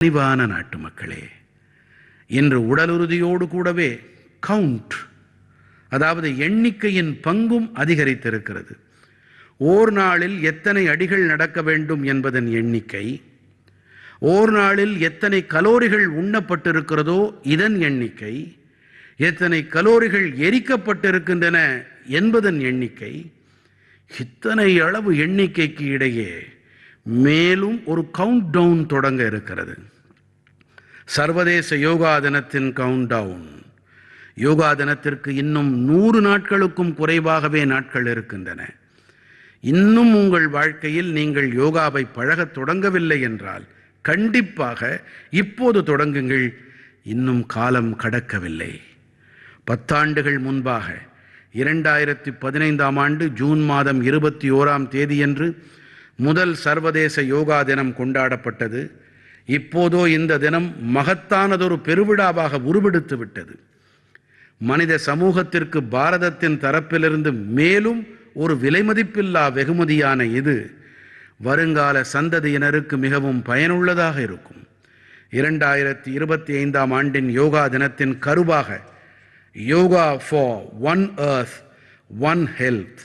கனிவான நாட்டு மக்களே இன்று உடலுறுதியோடு கூடவே கவுண்ட் அதாவது எண்ணிக்கையின் பங்கும் அதிகரித்திருக்கிறது. ஓர் நாளில் எத்தனை அடிகள் நடக்க வேண்டும் என்பதன் எண்ணிக்கை ஓர் நாளில் எத்தனை கலோரிகள் உண்ணப்பட்டிருக்கிறதோ இதன் எண்ணிக்கை எத்தனை கலோரிகள் எரிக்கப்பட்டிருக்கின்றன என்பதன் எண்ணிக்கை இத்தனை அளவு எண்ணிக்கைக்கு இடையே மேலும் ஒரு கவுண்ட் டவுன் தொடங்க இருக்கிறது. சர்வதேச யோகா தினத்தின் கவுண்ட் டவுன் யோகா தினத்திற்கு இன்னும் நூறு நாட்களுக்கும் குறைவாகவே நாட்கள் இருக்கின்றன. இன்னும் உங்கள் வாழ்க்கையில் நீங்கள் யோகாவை பழகத் தொடங்கவில்லை என்றால் கண்டிப்பாக இப்போது தொடங்குங்கள். இன்னும் காலம் கடக்கவில்லை. பத்தாண்டுகள் முன்பாக இரண்டாயிரத்தி பதினைந்தாம் ஆண்டு ஜூன் மாதம் இருபத்தி ஓராம் தேதியன்று முதல் சர்வதேச யோகா தினம் கொண்டாடப்பட்டது. இப்போதோ இந்த தினம் மகத்தானதொரு பெருவிழாவாக உருவெடுத்து விட்டது. மனித சமூகத்திற்கு பாரதத்தின் தரப்பிலிருந்து மேலும் ஒரு விலைமதிப்பில்லா வெகுமதியான இது வருங்கால சந்ததியினருக்கு மிகவும் பயனுள்ளதாக இருக்கும். இரண்டாயிரத்தி இருபத்தி ஐந்தாம் ஆண்டின் யோகா தினத்தின் கருவாக yoga for one earth one health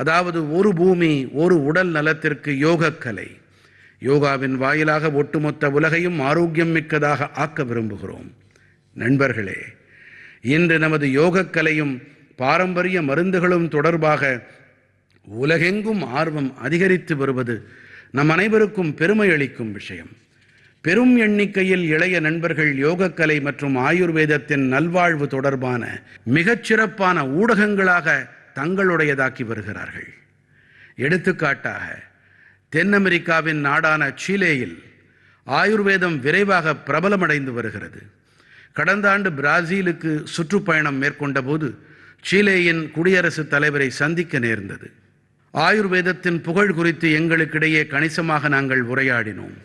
அதாவது ஒரு பூமி ஒரு உடல் நலத்திற்கு யோகக்கலை. யோகாவின் வாயிலாக ஒட்டுமொத்த உலகையும் ஆரோக்கியம் மிக்கதாக ஆக்க விரும்புகிறோம். நண்பர்களே இன்று நமது யோகக்கலையும் பாரம்பரிய மருந்துகளும் தொடர்பாக உலகெங்கும் ஆர்வம் அதிகரித்து வருவது நம் அனைவருக்கும் பெருமை அளிக்கும் விஷயம். பெரும் எண்ணிக்கையில் இளைய நண்பர்கள் யோகக்கலை மற்றும் ஆயுர்வேதத்தின் நல்வாழ்வு தொடர்பான மிகச்சிறப்பான ஊடகங்களாக தங்களுடையதாக்கி வருகிறார்கள். எடுத்துக்காட்டாக தென் அமெரிக்காவின் நாடான சீலேயில் ஆயுர்வேதம் விரைவாக பிரபலமடைந்து வருகிறது. கடந்த ஆண்டு பிராசீலுக்கு சுற்றுப்பயணம் மேற்கொண்ட போது சீலேயின் குடியரசுத் தலைவரை சந்திக்க நேர்ந்தது. ஆயுர்வேதத்தின் புகழ் குறித்து எங்களுக்கிடையே கணிசமாக நாங்கள் உரையாடினோம்.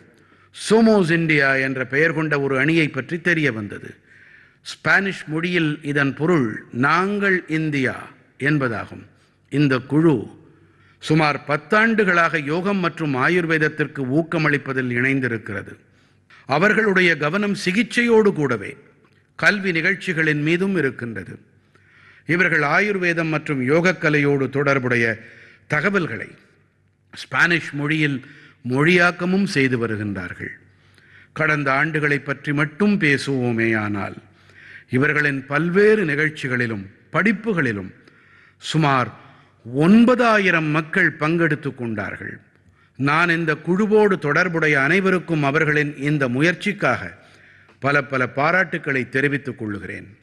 சோமோஸ் இந்தியா என்ற பெயர் கொண்ட ஒரு அணியை பற்றி தெரிய வந்தது. ஸ்பானிஷ் மொழியில் இதன் பொருள் நாங்கள் இந்தியா. என்பதாகும். இந்த குழு சுமார் பத்தாண்டுகளாக யோகம் மற்றும் ஆயுர்வேதத்திற்கு ஊக்கமளிப்பதில் இணைந்திருக்கிறது. அவர்களுடைய கவனம் சிகிச்சையோடு கூடவே கல்வி நிகழ்ச்சிகளின் மீதும் இருக்கின்றது. இவர்கள் ஆயுர்வேதம் மற்றும் யோகக்கலையோடு தொடர்புடைய தகவல்களை ஸ்பானிஷ் மொழியில் மொழியாக்கமும் செய்து வருகின்றார்கள். கடந்த ஆண்டுகளைப் பற்றி மட்டும் பேசுவோமேயானால் இவர்களின் பல்வேறு நிகழ்ச்சிகளிலும் படிப்புகளிலும் சுமார் ஒன்பதாயிரம் மக்கள் பங்கெடுத்து கொண்டார்கள். நான் இந்த குழுவோடு தொடர்புடைய அனைவருக்கும் அவர்களின் இந்த முயற்சிக்காக பல பல பாராட்டுக்களை தெரிவித்துக் கொள்ளுகிறேன்.